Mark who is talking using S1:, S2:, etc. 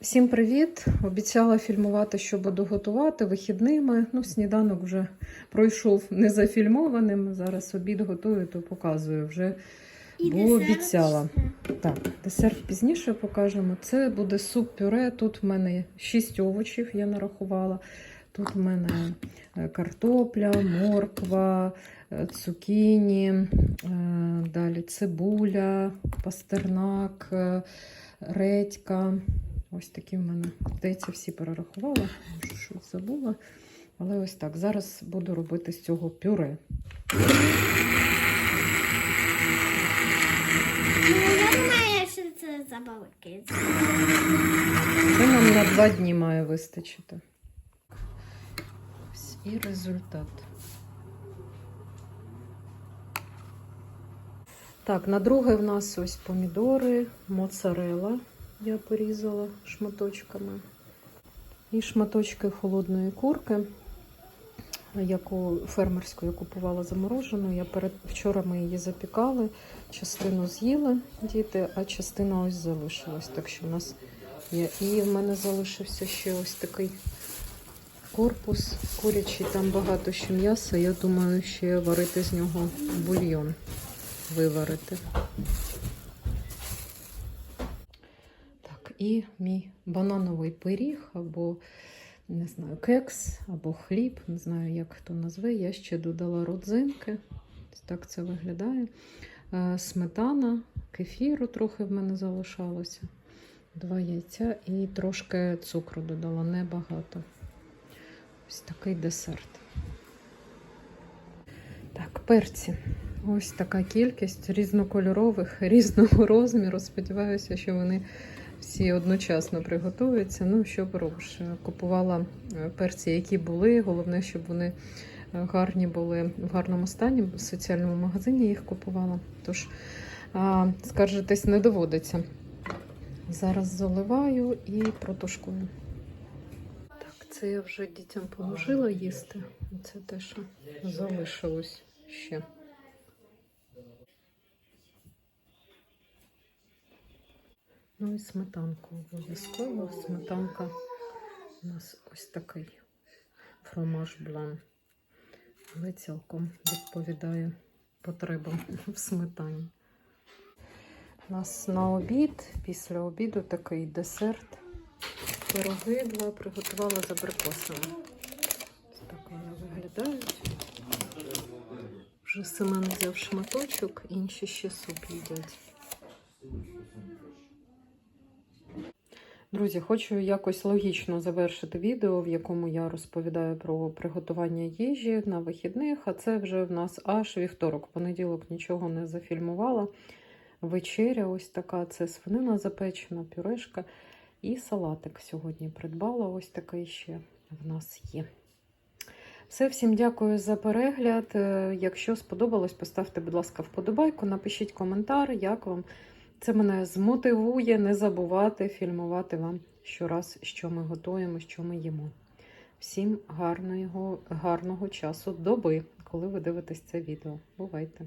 S1: Всім привіт! Обіцяла фільмувати, що буду готувати вихідними. Ну, сніданок вже пройшов незафільмованим. Зараз обід готую, то показую вже.
S2: І
S1: Бо
S2: десерт
S1: обіцяла. Так, десерт пізніше покажемо. Це буде суп-пюре. Тут в мене 6 овочів, я нарахувала. Тут в мене е, картопля, морква, е, цукіні, е, далі цибуля, пастернак, редька. Ось такі в мене, здається, всі перерахувала, може щось забула. Але ось так. Зараз буду робити з цього пюре.
S2: Ну, що забавки.
S1: Це нам на два дні має вистачити. Ось і результат. Так, на друге в нас ось помідори, моцарела я порізала шматочками. І шматочки холодної курки, яку фермерську я купувала заморожену. Я перед вчора ми її запікали. Частину з'їли діти, а частина ось залишилась. Так що в нас є. І в мене залишився ще ось такий корпус курячий, там багато ще м'яса. Я думаю, ще варити з нього бульйон. Виварити. Так, і мій банановий пиріг або не знаю, кекс або хліб, не знаю, як хто назве. Я ще додала родзинки. Так це виглядає. Е, Сметана, кефіру трохи в мене залишалося. Два яйця і трошки цукру додала, небагато. Ось такий десерт. Так, перці. Ось така кількість різнокольорових, різного розміру. Сподіваюся, що вони всі одночасно приготуються. Ну, що поробиш? Купувала е, перці, які були. Головне, щоб вони е, гарні були в гарному стані. В соціальному магазині їх купувала. Тож, скаржитись не доводиться. Зараз заливаю і протушкую. Так, це я вже дітям положила їсти. Це те, що залишилось ще. Ну і сметанку обов'язково. Сметанка у нас ось такий фромаж блан. Але цілком відповідає потребам в сметані. У нас на обід, після обіду такий десерт. Пироги два приготувала з абрикосами. Ось так вони виглядають. Вже Семен взяв шматочок, інші ще суп їдять. Друзі, хочу якось логічно завершити відео, в якому я розповідаю про приготування їжі на вихідних, а це вже в нас аж вівторок. Понеділок нічого не зафільмувала. Вечеря ось така: це свинина запечена, пюрешка і салатик сьогодні придбала. Ось такий ще в нас є. Все, всім дякую за перегляд. Е, Якщо сподобалось, поставте, будь ласка, вподобайку, напишіть коментар, як вам. Це мене змотивує не забувати фільмувати вам щораз, що ми готуємо, що ми їмо. Всім гарного, гарного часу доби, коли ви дивитесь це відео. Бувайте!